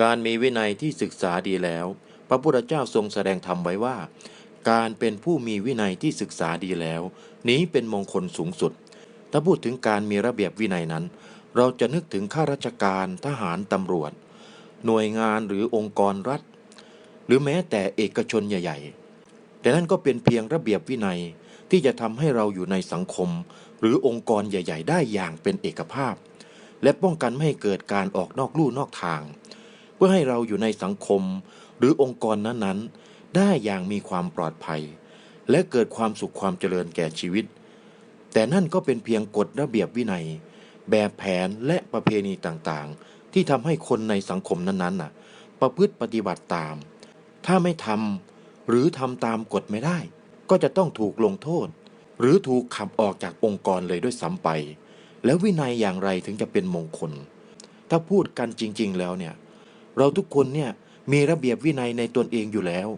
การมีวินัยที่ศึกษาดีแล้ว พระพุทธเจ้าทรงแสดงธรรมไว้ว่า การเป็นผู้มีวินัยที่ศึกษาดีแล้ว นี้เป็นมงคลสูงสุด ถ้าพูดถึงการมีระเบียบวินัยนั้น เราจะนึกถึงข้าราชการทหารตำรวจ หน่วยงานหรือองค์กรรัฐ หรือแม้แต่เอกชนใหญ่ ๆ แต่นั่นก็เป็นเพียงระเบียบวินัยที่จะทำให้เราอยู่ในสังคม หรือองค์กรใหญ่ ๆ ได้อย่างเป็นเอกภาพ และป้องกันไม่ให้เกิดการออกนอกลู่นอกทาง เพื่อให้เราอยู่ในสังคม หรือองค์กรนั้นๆ ได้อย่างมีความปลอดภัย และเกิดความสุขความเจริญแก่ชีวิต แต่นั่นก็เป็นเพียงกฎระเบียบวินัย แบบแผนและประเพณีต่างๆ ที่ทำให้คนในสังคมนั้นๆน่ะ ประพฤติปฏิบัติตาม ถ้าไม่ทำหรือทำตามกฎไม่ได้ ก็จะต้องถูกลงโทษ หรือถูกขับออกจากองค์กรเลยด้วยซ้ำไป แล้ววินัยอย่างไรถึงจะเป็นมงคล ถ้าพูดกันจริง ๆ แล้วเนี่ย เราทุกคนเนี่ยมีระเบียบวินัยในตนเองอยู่แล้ว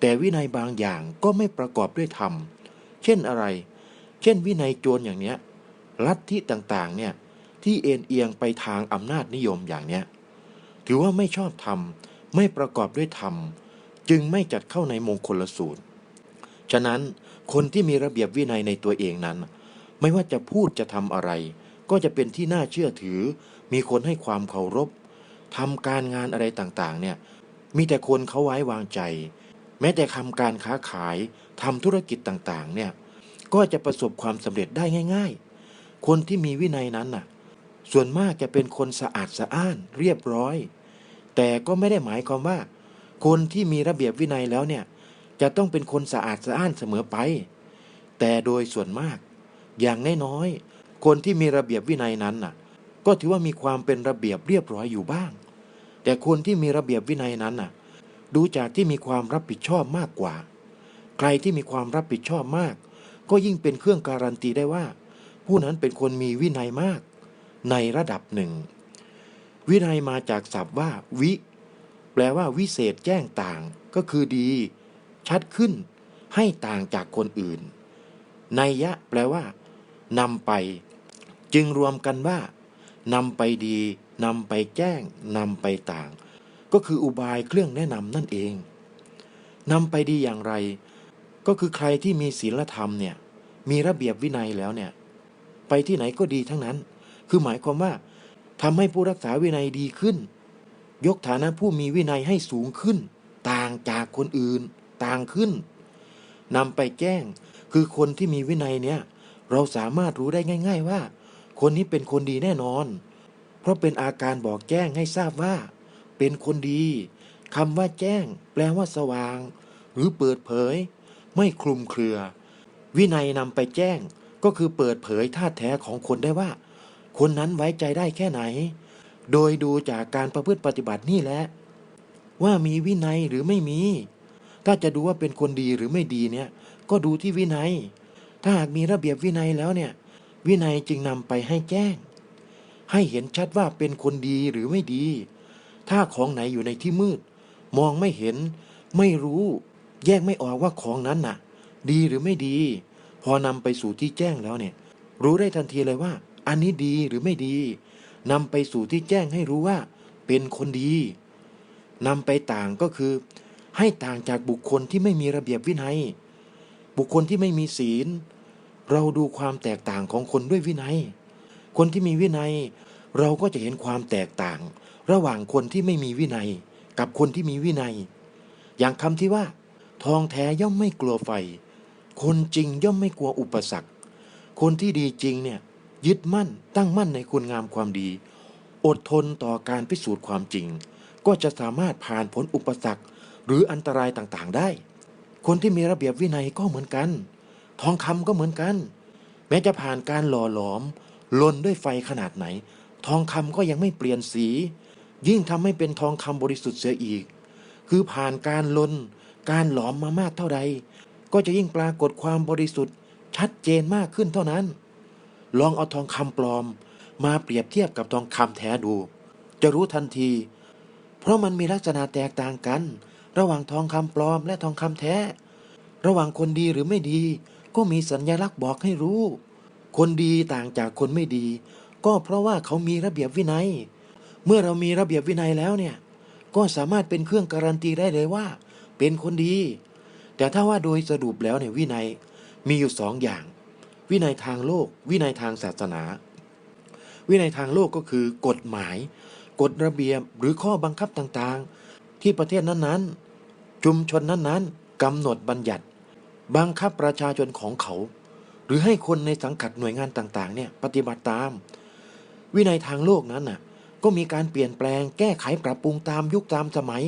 แต่วินัยบางอย่างก็ไม่ประกอบด้วยธรรม เช่นอะไร เช่นวินัยโจรอย่างเนี้ยลัทธิต่างๆเนี่ยที่เอ็นเอียงไปทางอำนาจนิยมอย่างเนี้ยถือว่าไม่ชอบธรรมไม่ประกอบด้วยธรรม จึงไม่จัดเข้าในมงคลสูตร ฉะนั้นคนที่มีระเบียบวินัยในตัวเองนั้น ไม่ว่าจะพูดจะทำอะไร ก็จะเป็นที่น่าเชื่อถือ มีคนให้ความเคารพ ทำการงานอะไรต่างๆเนี่ยมีแต่คนเขาไว้วางใจ แม้แต่ทำการค้าขายทำธุรกิจต่างๆเนี่ยก็จะประสบความสำเร็จได้ง่าย ๆ คนที่มีวินัยนั้นน่ะส่วนมากจะเป็นคนสะอาดสะอ้านเรียบร้อย แต่ก็ไม่ได้หมายความว่า คนที่มีระเบียบวินัยแล้วเนี่ยจะต้องเป็นคนสะอาดสะอ้านเสมอไป แต่โดยส่วนมาก อย่างน้อยๆคนที่มีระเบียบวินัยนั้นน่ะ ก็ถือว่ามีความเป็นระเบียบเรียบร้อยอยู่บ้าง แต่คนที่มีระเบียบวินัยนั้นน่ะ ดูจากที่มีความรับผิดชอบมากกว่า ใครที่มีความรับผิดชอบมาก ก็ยิ่งเป็นเครื่องการันตีได้ว่า ผู้นั้นเป็นคนมีวินัยมาก ในระดับหนึ่ง วินัยมาจากศัพท์ว่า วิ แปลว่าวิเศษแจ้งต่าง ก็คือดี ชัดขึ้น ให้ต่างจากคนอื่นนัยยะ แปลว่า นำไป จึงรวมกันว่า นำไปดีนำไปแจ้งนำไปต่าง ก็คืออุบายเครื่องแนะนำนั่นเองนำไปดีอย่างไร ก็คือใครที่มีศีลธรรมเนี่ยมีระเบียบวินัยแล้วเนี่ยไปที่ไหนก็ดีทั้งนั้น คือหมายความว่าทำให้ผู้รักษาวินัยดีขึ้น ยกฐานะผู้มีวินัยให้สูงขึ้น ต่างจากคนอื่น ต่างขึ้นนำไปแจ้งคือคนที่มีวินัยเนี่ยเราสามารถรู้ได้ง่าย ๆว่า คนนี้เป็นคนดีแน่นอน เพราะเป็นอาการบอกแจ้งให้ทราบว่า เป็นคนดีคำว่าแจ้ง แปลว่าสว่าง หรือเปิดเผย ไม่คลุมเครือ วินัยนำไปแจ้งก็คือเปิดเผยท่าแท้ของคนได้ว่า คนนั้นไว้ใจได้แค่ไหน โดยดูจากการประพฤติปฏิบัตินี่แหละว่ามีวินัยหรือไม่มี ถ้าจะดูว่าเป็นคนดีหรือไม่ดีเนี่ย ก็ดูที่วินัย ถ้าหากมีระเบียบวินัยแล้วเนี่ย วินัยจึงนำไปให้แจ้ง ให้เห็นชัดว่าเป็นคนดีหรือไม่ดี ถ้าของไหนอยู่ในที่มืด มองไม่เห็น ไม่รู้ แยกไม่ออกว่าของนั้นน่ะ ดีหรือไม่ดี พอนำไปสู่ที่แจ้งแล้วเนี่ย รู้ได้ทันทีเลยว่า อันนี้ดีหรือไม่ดีนำไปสู่ที่แจ้งให้รู้ว่า เป็นคนดีนำไปต่างก็คือ ให้ต่างจากบุคคลที่ไม่มีระเบียบวินัย บุคคลที่ไม่มีศีล เราดูความแตกต่างของคนด้วยวินัย คนที่มีวินัย เราก็จะเห็นความแตกต่าง ระหว่างคนที่ไม่มีวินัย กับคนที่มีวินัย อย่างคำที่ว่า ทองแท้ย่อมไม่กลัวไฟ คนจริงย่อมไม่กลัวอุปสรรค คนที่ดีจริงเนี่ยยึดมั่นตั้งมั่นในคุณงามความดี อดทนต่อการพิสูจน์ความจริง ก็จะสามารถผ่านพ้นอุปสรรค หรืออันตรายต่างๆได้ คนที่มีระเบียบวินัยก็เหมือนกัน ทองคำก็เหมือนกัน แม้จะผ่านการหล่อหลอมลนด้วยไฟขนาดไหน ทองคำก็ยังไม่เปลี่ยนสี ยิ่งทำให้เป็นทองคำบริสุทธิ์เสียอีก คือผ่านการลน การหลอมมามากเท่าใด ก็จะยิ่งปรากฏความบริสุทธิ์ ชัดเจนมากขึ้นเท่านั้น ลองเอาทองคำปลอม มาเปรียบเทียบกับทองคำแท้ดู จะรู้ทันที เพราะมันมีลักษณะแตกต่างกัน ระหว่างทองคำปลอมและทองคำแท้ ระหว่างคนดีหรือไม่ดี ก็มีสัญลักษณ์บอกให้รู้ คนดีต่างจากคนไม่ดี ก็เพราะว่าเขามีระเบียบวินัย เมื่อเรามีระเบียบวินัยแล้วเนี่ยก็สามารถเป็นเครื่องการันตีได้เลยว่า เป็นคนดี แต่ถ้าว่าโดยสรุปแล้วเนี่ยวินัยมีอยู่สองอย่าง วินัยทางโลก วินัยทางศาสนา วินัยทางโลกก็คือกฎหมาย กฎระเบียบหรือข้อบังคับต่างๆ ที่ประเทศนั้นๆ ชุมชนนั้นๆกำหนดบัญญัติ บังคับประชาชนของเขา หรือให้คนในสังกัดหน่วยงานต่าง ๆ เนี่ยปฏิบัติตาม วินัยทางโลกนั้นน่ะ ก็มีการเปลี่ยนแปลงแก้ไขปรับปรุงตามยุคตามสมัย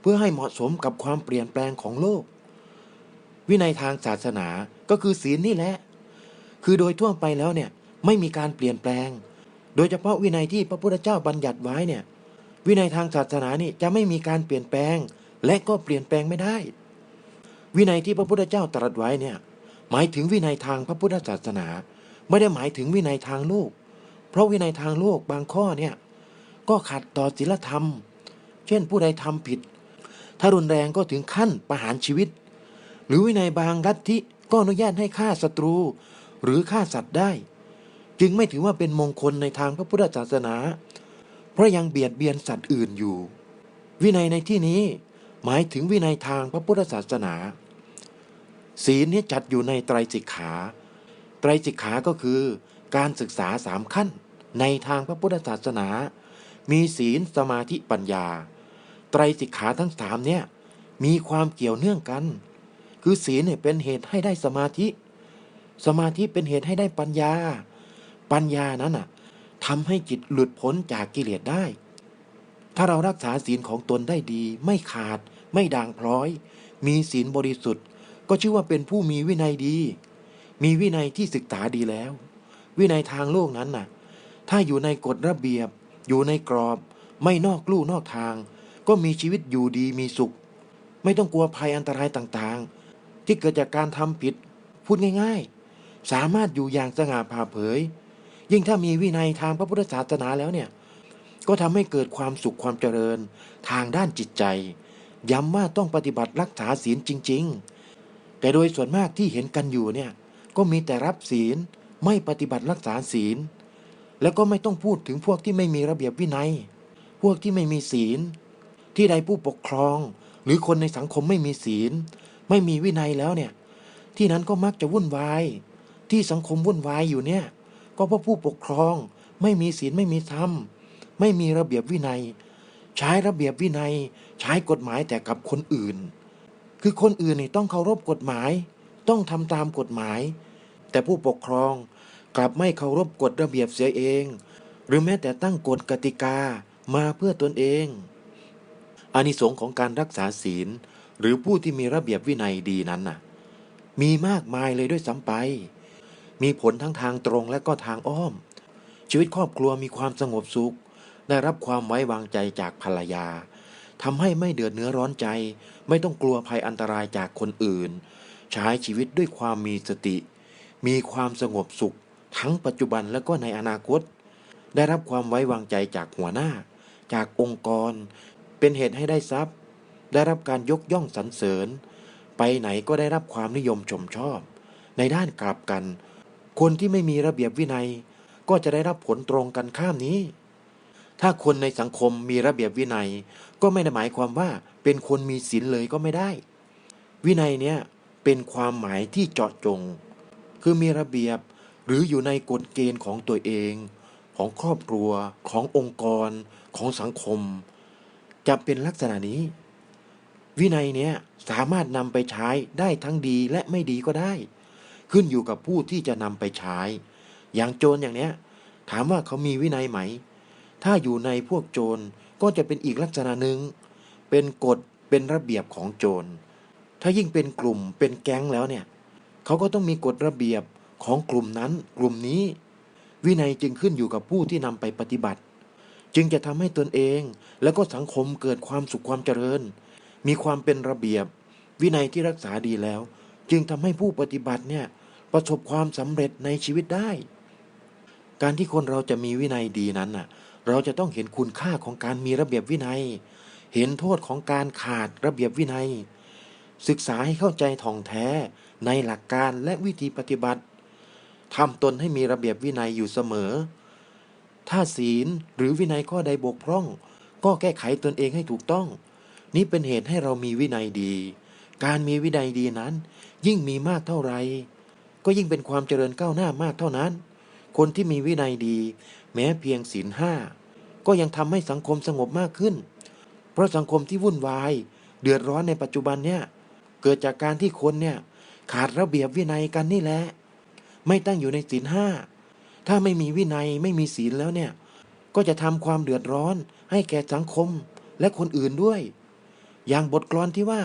เพื่อให้เหมาะสมกับความเปลี่ยนแปลงของโลก วินัยทางศาสนาก็คือศีลนี่แหละ คือโดยทั่วไปแล้วเนี่ยไม่มีการเปลี่ยนแปลง โดยเฉพาะวินัยที่พระพุทธเจ้าบัญญัติไว้เนี่ย วินัยทางศาสนานี่จะไม่มีการเปลี่ยนแปลง และก็เปลี่ยนแปลงไม่ได้ วินัยที่พระพุทธเจ้าตรัสไว้เนี่ยหมายถึงวินัยทางพระพุทธศาสนา ไม่ได้หมายถึงวินัยทางโลก เพราะวินัยทางโลกบางข้อเนี่ยก็ขัดต่อศีลธรรม เช่นผู้ใดทำผิด ถ้ารุนแรงก็ถึงขั้นประหารชีวิต หรือวินัยบางลัทธิก็อนุญาตให้ฆ่าศัตรู หรือฆ่าสัตว์ได้ จึงไม่ถือว่าเป็นมงคลในทางพระพุทธศาสนา เพราะยังเบียดเบียนสัตว์อื่นอยู่ วินัยในที่นี้หมายถึงวินัยทางพระพุทธศาสนา ศีลนี้จัดอยู่ในไตรสิกขา ไตรสิกขาก็คือการศึกษาสามขั้น ในทางพระพุทธศาสนา มีศีลสมาธิปัญญา ไตรสิกขาทั้งสามเนี่ยมีความเกี่ยวเนื่องกัน คือศีลเนี่ยเป็นเหตุให้ได้สมาธิ สมาธิเป็นเหตุให้ได้ปัญญา ปัญญานั้นน่ะทำให้จิตหลุดพ้นจากกิเลสได้ ถ้าเรารักษาศีลของตนได้ดี ไม่ขาด ไม่ด่างพร้อย มีศีลบริสุทธิ์ ก็ชื่อว่าเป็นผู้มีวินัยดี มีวินัยที่ศึกษาดีแล้ว วินัยทางโลกนั้นน่ะ ถ้าอยู่ในกฎระเบียบ อยู่ในกรอบ ไม่นอกลู่นอกทาง ก็มีชีวิตอยู่ดีมีสุข ไม่ต้องกลัวภัยอันตรายต่างๆ ที่เกิดจากการทำผิด พูดง่าย ๆ สามารถอยู่อย่างสง่าผ่าเผย ยิ่งถ้ามีวินัยทางพระพุทธศาสนาแล้วเนี่ยก็ทำให้เกิดความสุขความเจริญ ทางด้านจิตใจ ย้ำว่าต้องปฏิบัติรักษาศีลจริง ๆ แต่โดยส่วนมากที่เห็นกันอยู่เนี่ยก็มีแต่รับศีลไม่ปฏิบัติรักษาศีล แล้วก็ไม่ต้องพูดถึงพวกที่ไม่มีระเบียบวินัย พวกที่ไม่มีศีล ที่ใดผู้ปกครอง หรือคนในสังคมไม่มีศีล ไม่มีวินัยแล้วเนี่ย ที่นั้นก็มักจะวุ่นวาย ที่สังคมวุ่นวายอยู่เนี่ย ก็เพราะผู้ปกครองไม่มีศีลไม่มีธรรม ไม่มีระเบียบวินัย ใช้ระเบียบวินัย ใช้กฎหมายแต่กับคนอื่น คือคนอื่นนี่ต้องเคารพกฎหมาย ต้องทำตามกฎหมาย แต่ผู้ปกครองกลับไม่เคารพกฎระเบียบเสียเอง หรือแม้แต่ตั้งกฎกติกามาเพื่อตนเองอานิสงส์ของการรักษาศีล หรือผู้ที่มีระเบียบวินัยดีนั้นน่ะ มีมากมายเลยด้วยซ้ำไป มีผลทั้งทางตรงและก็ทางอ้อม ชีวิตครอบครัวมีความสงบสุข ได้รับความไว้วางใจจากภรรยา ทำให้ไม่เดือดเนื้อร้อนใจ ไม่ต้องกลัวภัยอันตรายจากคนอื่น ใช้ชีวิตด้วยความมีสติ มีความสงบสุข ทั้งปัจจุบันและก็ในอนาคต ได้รับความไว้วางใจจากหัวหน้า จากองค์กร เป็นเหตุให้ได้ทรัพย์ ได้รับการยกย่องสรรเสริญ ไปไหนก็ได้รับความนิยมชมชอบ ในด้านกลับกัน คนที่ไม่มีระเบียบวินัย ก็จะได้รับผลตรงกันข้ามนี้ถ้าคนในสังคมมีระเบียบวินัย ก็ไม่ได้หมายความว่าเป็นคนมีศีลเลยก็ไม่ได้ วินัยเนี่ยเป็นความหมายที่เจาะจง คือมีระเบียบหรืออยู่ในกฎเกณฑ์ของตัวเอง ของครอบครัว ขององค์กร ของสังคม จะเป็นลักษณะนี้ วินัยเนี่ยสามารถนำไปใช้ได้ทั้งดีและไม่ดีก็ได้ ขึ้นอยู่กับผู้ที่จะนำไปใช้ อย่างโจรอย่างเนี้ย ถามว่าเขามีวินัยไหม ถ้าอยู่ในพวกโจร ก็จะเป็นอีกลักษณะหนึ่งเป็นกฎเป็นระเบียบของโจร ถ้ายิ่งเป็นกลุ่มเป็นแก๊งแล้วเนี่ยเขาก็ต้องมีกฎระเบียบของกลุ่มนั้นกลุ่มนี้ วินัยจึงขึ้นอยู่กับผู้ที่นำไปปฏิบัติ จึงจะทำให้ตนเองและก็สังคมเกิดความสุขความเจริญ มีความเป็นระเบียบ วินัยที่รักษาดีแล้ว จึงทำให้ผู้ปฏิบัติเนี่ยประสบความสำเร็จในชีวิตได้ การที่คนเราจะมีวินัยดีนั้นน่ะ เราจะต้องเห็นคุณค่าของการมีระเบียบวินัย เห็นโทษของการขาดระเบียบวินัย ศึกษาให้เข้าใจท่องแท้ในหลักการและวิธีปฏิบัติทำตนให้มีระเบียบวินัยอยู่เสมอ ถ้าศีลหรือวินัยข้อใดบกพร่อง ก็แก้ไขตนเองให้ถูกต้อง นี้เป็นเหตุให้เรามีวินัยดี การมีวินัยดีนั้น ยิ่งมีมากเท่าไหร่ก็ยิ่งเป็นความเจริญก้าวหน้ามากเท่านั้น คนที่มีวินัยดี แม้เพียงศีลห้าก็ยังทำให้สังคมสงบมากขึ้น เพราะสังคมที่วุ่นวาย เดือดร้อนในปัจจุบันเนี่ยเกิดจากการที่คนเนี่ยขาดระเบียบวินัยกันนี่แหละ ไม่ตั้งอยู่ในศีลห้าถ้าไม่มีวินัยไม่มีศีลแล้วเนี่ย ก็จะทำความเดือดร้อน ให้แก่สังคมและคนอื่นด้วย อย่างบทกลอนที่ว่า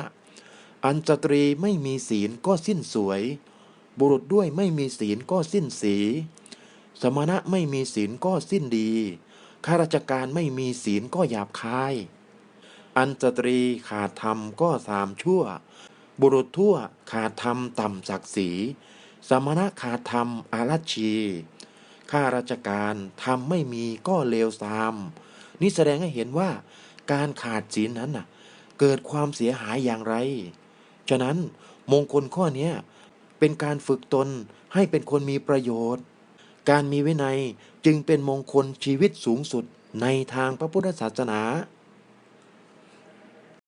อันสตรีไม่มีศีลก็สิ้นสวย บุรุษด้วยไม่มีศีลก็สิ้นสี สมณะไม่มีศีลก็สิ้นดีข้าราชการไม่มีศีลก็หยาบคาย อันสตรีขาดธรรมก็สามชั่ว บุรุษทั่วขาดธรรมต่ำศักดิ์ศรี สมณะขาดธรรมอารัชีข้าราชการทำไม่มีก็เลวทราม นี่แสดงให้เห็นว่า การขาดศีลนั้นน่ะ เกิดความเสียหายอย่างไร ฉะนั้นมงคลข้อนี้เป็นการฝึกตนให้เป็นคนมีประโยชน์ การมีวินัยจึงเป็นมงคลชีวิตสูงสุดในทางพระพุทธศาสนา